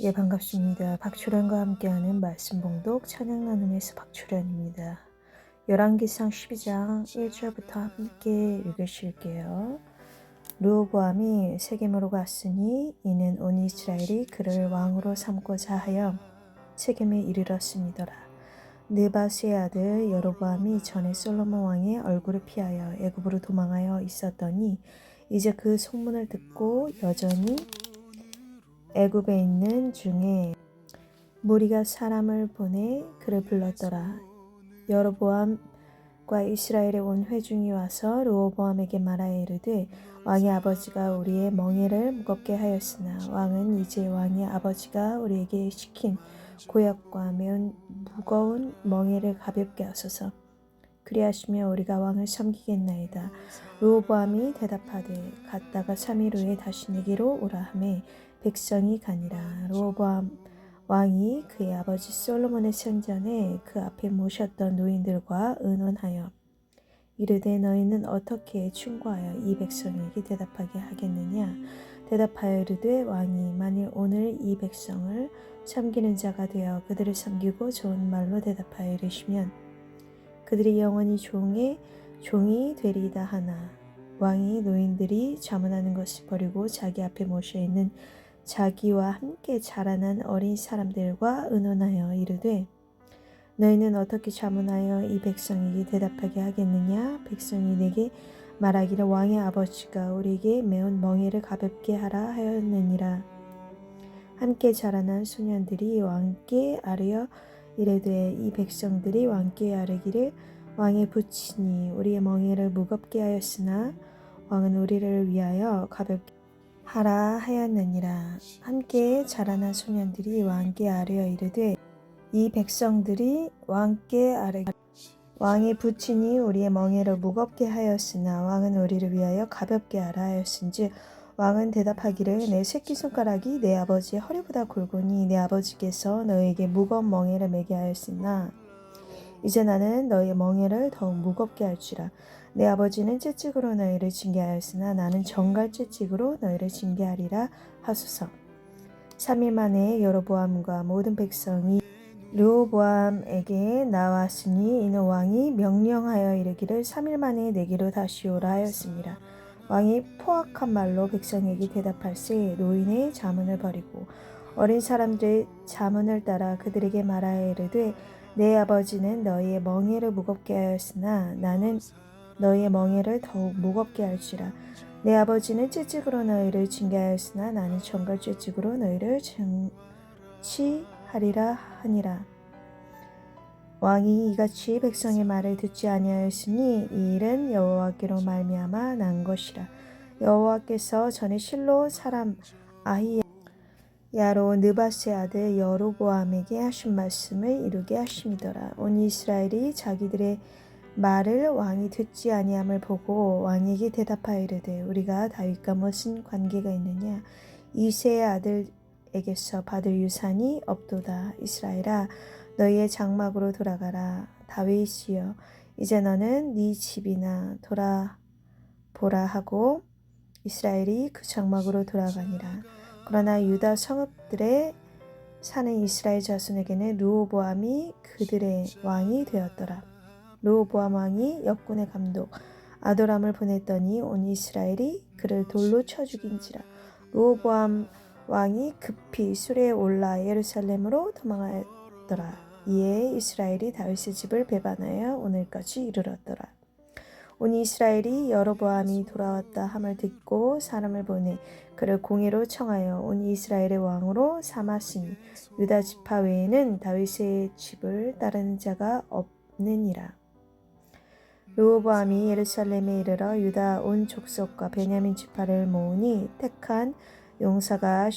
예, 반갑습니다. 박초련과 함께하는 말씀 봉독 찬양 나눔에서 박초련입니다. 열왕기상 12장 1절부터 함께 읽으실게요. 르호보암이 세겜으로 갔으니 이는 온 이스라엘이 그를 왕으로 삼고자 하여 세겜에 이르렀음이더라. 느바스의 아들 여로보암이 전에 솔로몬 왕의 얼굴을 피하여 애굽으로 도망하여 있었더니 이제 그 소문을 듣고 여전히 애굽에 있는 중에 무리가 사람을 보내 그를 불렀더라. 여로보암과 이스라엘의 온 회중이 와서 르호보암에게 말하여 이르되 왕의 아버지가 우리의 멍에를 무겁게 하였으나 왕은 이제 왕의 아버지가 우리에게 시킨 고약과 매운 무거운 멍에를 가볍게 하소서. 그리하시며 우리가 왕을 섬기겠나이다. 르호보암이 대답하되 갔다가 3일 후에 다시 내게로 오라 하매 백성이 가니라. 르호보암 왕이 그의 아버지 솔로몬의 생전에 그 앞에 모셨던 노인들과 의논하여 이르되 너희는 어떻게 충고하여 이 백성에게 대답하게 하겠느냐 대답하여 이르되 왕이 만일 오늘 이 백성을 섬기는 자가 되어 그들을 섬기고 좋은 말로 대답하여 이르시면 그들이 영원히 종의 종이 되리이다 하나 왕이 노인들이 자문하는 것을 버리고 자기 앞에 모셔 있는 자기와 함께 자라난 어린 사람들과 의논하여 이르되 너희는 어떻게 자문하여 이 백성에게 대답하게 하겠느냐? 백성이 내게 말하기를 왕의 아버지가 우리에게 매운 멍에를 가볍게 하라 하였느니라. 함께 자라난 소년들이 왕께 아뢰어 이르되 이 백성들이 왕께 아뢰기를 왕의 부친이 우리의 멍에를 무겁게 하였으나 왕은 우리를 위하여 가볍게 하라 하였느니라. 함께 자라난 소년들이 왕께 아뢰어 이르되 이 백성들이 왕께 아뢰 왕의 부친이 우리의 멍에를 무겁게 하였으나 왕은 우리를 위하여 가볍게 하라 하였은즉 왕은 대답하기를 내 새끼손가락이 내 아버지의 허리보다 굵으니 내 아버지께서 너에게 무거운 멍에를 매게 하였으나 이제 나는 너의 멍에를 더욱 무겁게 할지라 내 아버지는 채찍으로 너희를 징계하였으나 나는 정갈 채찍으로 너희를 징계하리라 하소서 3일 만에 여로보암과 모든 백성이 르호보암에게 나왔으니 이는 왕이 명령하여 이르기를 3일 만에 내게로 다시 오라 하였습니다. 왕이 포악한 말로 백성에게 대답할세 노인의 자문을 버리고 어린 사람들의 자문을 따라 그들에게 말하여 이르되 내 아버지는 너희의 멍에를 무겁게 하였으나 나는 너희의 멍에를 더욱 무겁게 할지라. 내 아버지는 채찍으로 너희를 징계하였으나 나는 정갈 채찍으로 너희를 증치하리라 하니라. 왕이 이같이 백성의 말을 듣지 아니하였으니 이 일은 여호와께로 말미암아 난 것이라. 여호와께서 전에 실로 사람 아히야 로 느바스의 아들 여로보암에게 하신 말씀을 이루게 하심이더라. 온 이스라엘이 자기들의 말을 왕이 듣지 아니함을 보고 왕에게 대답하여 이르되 우리가 다윗과 무슨 관계가 있느냐? 이세의 아들에게서 받을 유산이 없도다. 이스라엘아 너희의 장막으로 돌아가라. 다윗이여 이제 너는 네 집이나 돌아보라 하고 이스라엘이 그 장막으로 돌아가니라 그러나 유다 성읍들에 사는 이스라엘 자손에게는 르호보암이 그들의 왕이 되었더라. 르호보암 왕이 역군의 감독 아도람을 보냈더니 온 이스라엘이 그를 돌로 쳐 죽인지라. 르호보암 왕이 급히 수레에 올라 예루살렘으로 도망하였더라. 이에 이스라엘이 다윗의 집을 배반하여 오늘까지 이르렀더라. 온 이스라엘이 여로보암이 돌아왔다 함을 듣고 사람을 보내 그를 공의로 청하여 온 이스라엘의 왕으로 삼았으니 유다 지파 외에는 다윗의 집을 따르는 자가 없느니라. 르호보암이 예루살렘에 이르러 유다 온 족속과 베냐민 지파를 모으니 택한 용사가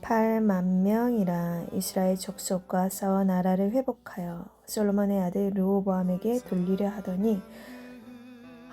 8만 명이라 이스라엘 족속과 싸워 나라를 회복하여 솔로몬의 아들 르호보암에게 돌리려 하더니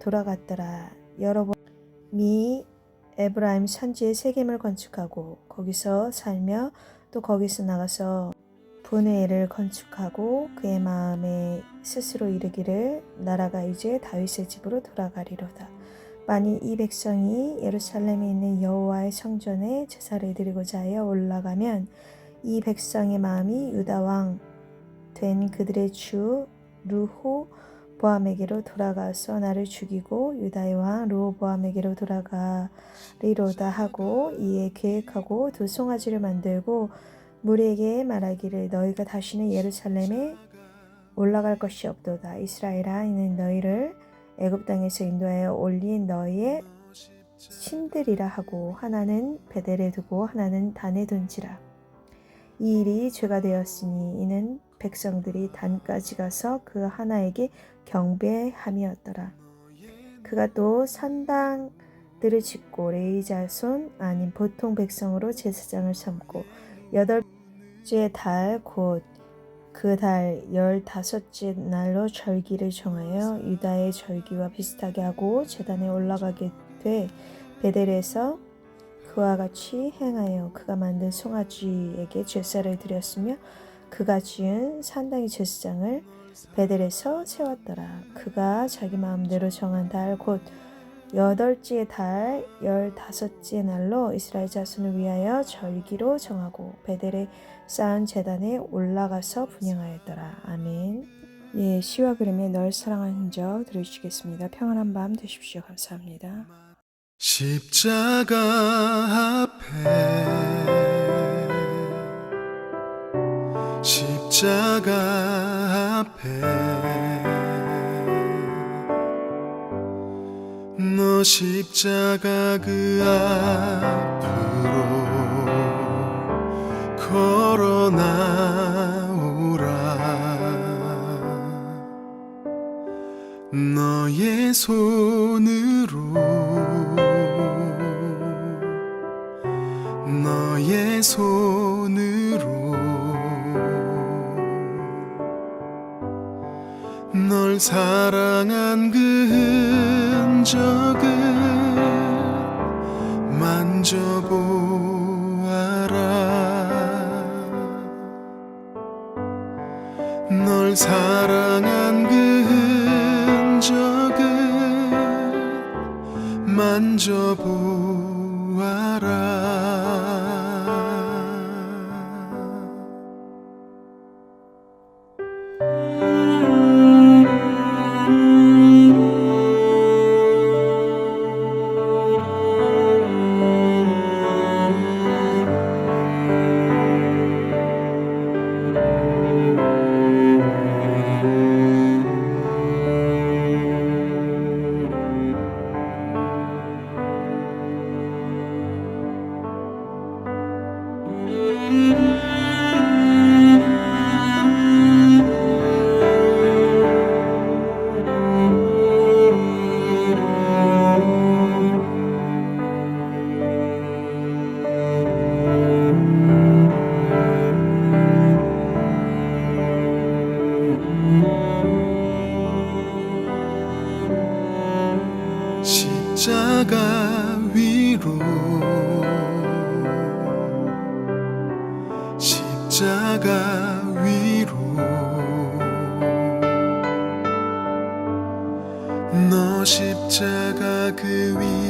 돌아갔더라 여로보암이 에브라임 산지에 세겜을 건축하고 거기서 살며 또 거기서 나가서 분회를 건축하고 그의 마음에 스스로 이르기를 나라가 이제 다윗의 집으로 돌아가리로다. 만일 이 백성이 예루살렘에 있는 여호와의 성전에 제사를 드리고자 하여 올라가면 이 백성의 마음이 유다 왕 된 그들의 주 루호 보암에게로 돌아가서 나를 죽이고 유다의 왕 루호보암에게로 돌아가리로다 하고 이에 계획하고 두 송아지를 만들고 무리에게 말하기를 너희가 다시는 예루살렘에 올라갈 것이 없도다. 이스라엘아 이는 너희를 애굽 땅에서 인도하여 올린 너희의 신들이라 하고 하나는 베델에 두고 하나는 단에 둔지라. 이 일이 죄가 되었으니 이는 백성들이 단까지 가서 그 하나에게 경배함이었더라. 그가 또 산당들을 짓고 레이 자손 아닌 보통 백성으로 제사장을 삼고 여덟째 달 곧 그 달 열다섯째 날로 절기를 정하여 유다의 절기와 비슷하게 하고 제단에 올라가게 돼 베델에서 그와 같이 행하여 그가 만든 송아지에게 제사를 드렸으며 그가 지은 산당의 제사장을 베델에서 세웠더라. 그가 자기 마음대로 정한 달 곧 여덟째 달 열다섯째 날로 이스라엘 자손을 위하여 절기로 정하고 베델에 쌓은 제단에 올라가서 분양하였더라. 아멘. 예, 시와 그림에 널 사랑한 흔적 들으시겠습니다. 평안한 밤 되십시오. 감사합니다. 십자가 앞에 십자가 앞에 너 십자가 그 앞으로 걸어 나오라. 너의 손으로 너의 손 사랑한 그 흔적 십자가 위로. 너 십자가 그 위